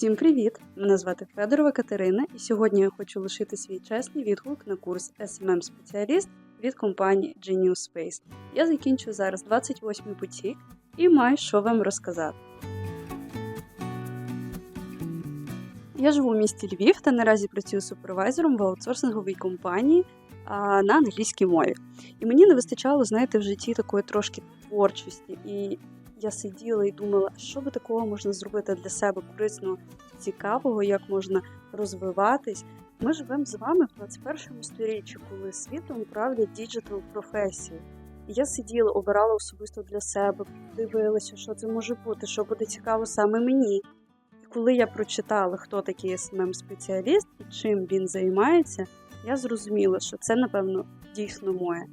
Всім привіт! Мене звати Федорова Катерина, і сьогодні я хочу лишити свій чесний відгук на курс smm спеціаліст від компанії Genius Space. Я закінчую зараз 28-й потік і маю що вам розказати. Я живу в місті Львів та наразі працюю супервайзером в аутсорсинговій компанії а, на англійській мові. І мені не вистачало, знаєте, в житті такої трошки творчості. І я сиділа і думала, що би такого можна зробити для себе корисного, цікавого, як можна розвиватись. Ми живемо з вами в 21 сторіччі, коли світом правлять діджитал професії. Я сиділа, обирала особисто для себе, дивилася, що це може бути, що буде цікаво саме мені. І коли я прочитала, хто такий smm спеціаліст і чим він займається, я зрозуміла, що це, напевно, дійсно моє.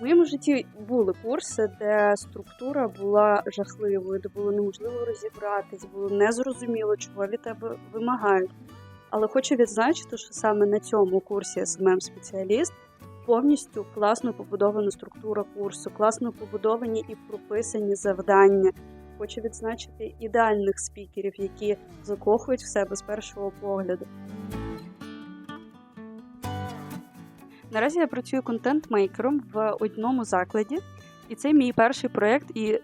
Моєму житті були курси, де структура була жахливою, де було неможливо розібратись, було незрозуміло, чого від тебе вимагають. Але хочу відзначити, що саме на цьому курсі smm спеціаліст повністю класно побудована структура курсу, класно побудовані і прописані завдання. Хочу відзначити ідеальних спікерів, які закохують в себе з першого погляду. Наразі я працюю контент-мейкером в одному закладі, і це мій перший проєкт і, е,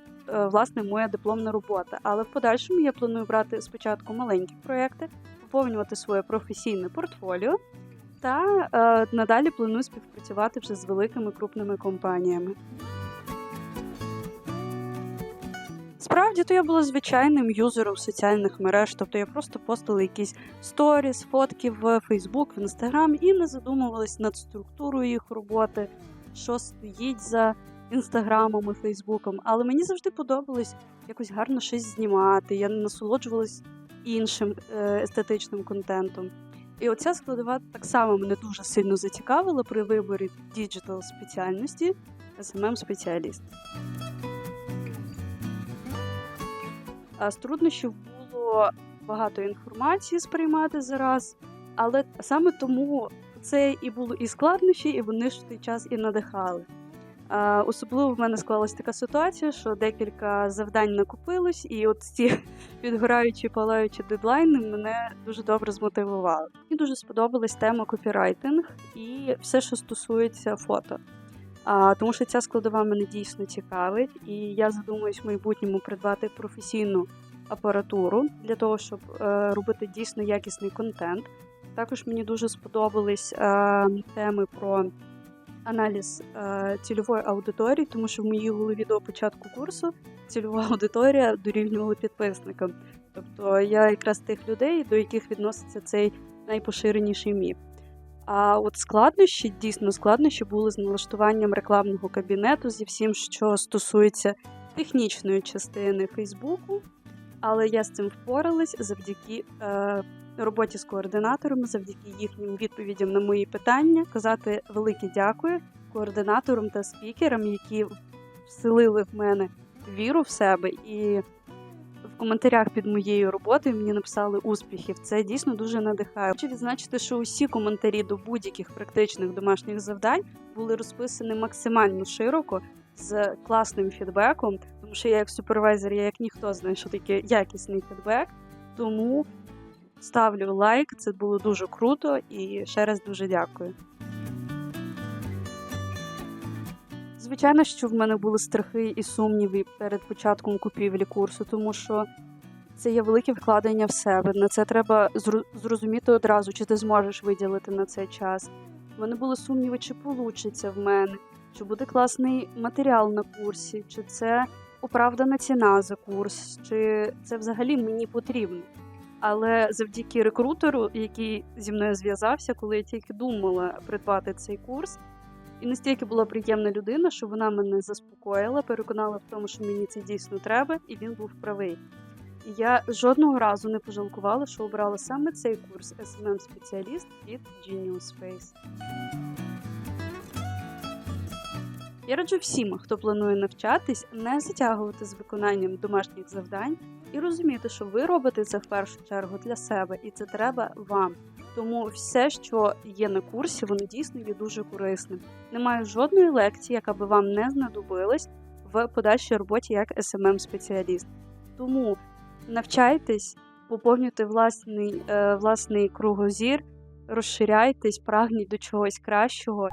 власне, моя дипломна робота. Але в подальшому я планую брати спочатку маленькі проєкти, поповнювати своє професійне портфоліо та е, надалі планую співпрацювати вже з великими крупними компаніями. Справді, то я була звичайним юзером соціальних мереж, тобто я просто постила якісь сторіс, фотки в Facebook, в Instagram і не задумувалась над структурою їх роботи, що стоїть за інстаграмом і Фейсбуком. Але мені завжди подобалось якось гарно щось знімати. Я насолоджувалась іншим е, естетичним контентом. І оця складова так само мене дуже сильно зацікавила при виборі діджитал спеціальності smm спеціаліст. А з труднощів було багато інформації сприймати зараз, але саме тому це і було і складнощі, і вони ж в той час і надихали. Особливо в мене склалася така ситуація, що декілька завдань накопилось, і от ці підгораючі, палаючі дедлайни мене дуже добре змотивували. Мені дуже сподобалась тема копірайтинг і все, що стосується фото. А, Тому що ця складова мене дійсно цікавить, і я задумуюсь в майбутньому придбати професійну апаратуру для того, щоб е, робити дійсно якісний контент. Також мені дуже сподобались е, теми про аналіз е, цільової аудиторії, тому що в моїй голові до початку курсу цільова аудиторія дорівнювала підписникам. Тобто я якраз тих людей, до яких відноситься цей найпоширеніший міф. А от складнощі, дійсно складнощі були з налаштуванням рекламного кабінету зі всім, що стосується технічної частини Фейсбуку. Але я з цим впоралась завдяки е, роботі з координаторами, завдяки їхнім відповідям на мої питання. Казати велике дякую координаторам та спікерам, які вселили в мене віру в себе і в коментарях під моєю роботою мені написали успіхів. Це дійсно дуже надихає. Хочу відзначити, що усі коментарі до будь-яких практичних домашніх завдань були розписані максимально широко з класним фідбеком, тому що я як супервайзер, я як ніхто знаю, що таке якісний фідбек. Тому ставлю лайк, це було дуже круто і ще раз дуже дякую. Звичайно, що в мене були страхи і сумніви перед початком купівлі курсу, тому що це є велике вкладення в себе. На це треба зрозуміти одразу, чи ти зможеш виділити на цей час. У мене були сумніви, чи вийде в мене, чи буде класний матеріал на курсі, чи це оправдана ціна за курс, чи це взагалі мені потрібно. Але завдяки рекрутеру, який зі мною зв'язався, коли я тільки думала придбати цей курс, і настільки була приємна людина, що вона мене заспокоїла, переконала в тому, що мені це дійсно треба, і він був правий. І я жодного разу не пожалкувала, що обрала саме цей курс smm спеціаліст від Genius Space. Я раджу всім, хто планує навчатись, не затягувати з виконанням домашніх завдань і розуміти, що ви робите це в першу чергу для себе, і це треба вам. Тому все, що є на курсі, воно дійсно є дуже корисним. Немає жодної лекції, яка би вам не знадобилась в подальшій роботі як smm спеціаліст Тому навчайтесь, поповнюйте власний, е, власний кругозір, розширяйтесь, прагніть до чогось кращого.